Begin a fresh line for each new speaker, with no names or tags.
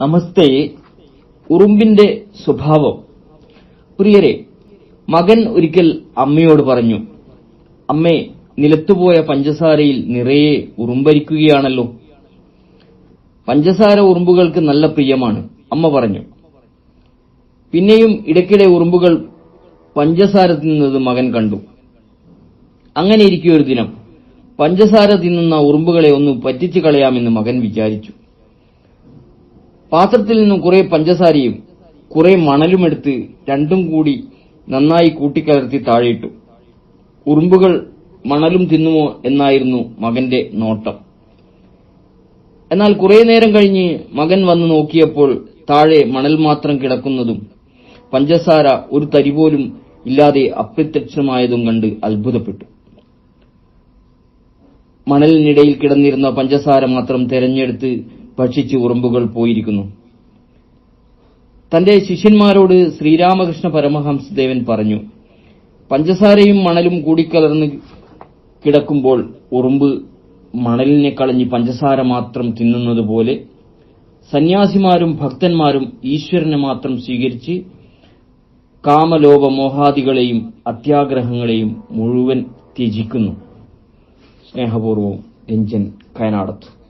നമസ്തേ. ഉറുമ്പിന്റെ സ്വഭാവം. പ്രിയരെ മകൻ ഒരിക്കൽ അമ്മയോട് പറഞ്ഞു അമ്മേ നിലത്തുപോയ പഞ്ചസാരയിൽ നിറയെ ഉറുമ്പരിക്കുകയാണല്ലോ. പഞ്ചസാര ഉറുമ്പുകൾക്ക് നല്ല പ്രിയമാണ് അമ്മ പറഞ്ഞു. പിന്നെയും ഇടയ്ക്കിടെ ഉറുമ്പുകൾ പഞ്ചസാര തിന്നുന്നത് മകൻ കണ്ടു. അങ്ങനെ ഇരിക്കും ഒരു ദിനം. പഞ്ചസാര തിന്നുന്ന ഉറുമ്പുകളെ ഒന്ന് പറ്റിച്ചു കളയാമെന്ന് മകൻ വിചാരിച്ചു. പാത്രത്തിൽ നിന്നും കുറെ പഞ്ചസാരയും കുറെ മണലുമെടുത്ത് രണ്ടും കൂടി നന്നായി കൂട്ടിക്കലർത്തി താഴെയിട്ടു. ഉറുമ്പുകൾ മണലും തിന്നുമോ എന്നായിരുന്നു മകന്റെ നോട്ടം. എന്നാൽ കുറെ നേരം കഴിഞ്ഞ് മകൻ വന്ന് നോക്കിയപ്പോൾ താഴെ മണൽ മാത്രം കിടക്കുന്നതും പഞ്ചസാര ഒരു തരി പോലും ഇല്ലാതെ അപ്രത്യക്ഷമായതും കണ്ട് അത്ഭുതപ്പെട്ടു. മണലിനിടയിൽ കിടന്നിരുന്ന പഞ്ചസാര മാത്രം തെരഞ്ഞെടുത്ത് ഭക്ഷിച്ച് ഉറുമ്പുകൾ പോയിരിക്കുന്നു. തന്റെ ശിഷ്യന്മാരോട് ശ്രീരാമകൃഷ്ണ പരമഹംസദേവൻ പറഞ്ഞു പഞ്ചസാരയും മണലും കൂടിക്കലർന്ന് കിടക്കുമ്പോൾ ഉറുമ്പ് മണലിനെ കളഞ്ഞ് പഞ്ചസാര മാത്രം തിന്നുന്നതുപോലെ സന്യാസിമാരും ഭക്തന്മാരും ഈശ്വരനെ മാത്രം സ്വീകരിച്ച് കാമലോപമോഹാദികളെയും അത്യാഗ്രഹങ്ങളെയും മുഴുവൻ ത്യജിക്കുന്നു. സ്നേഹപൂർവം രഞ്ജൻ കയനാടത്ത്.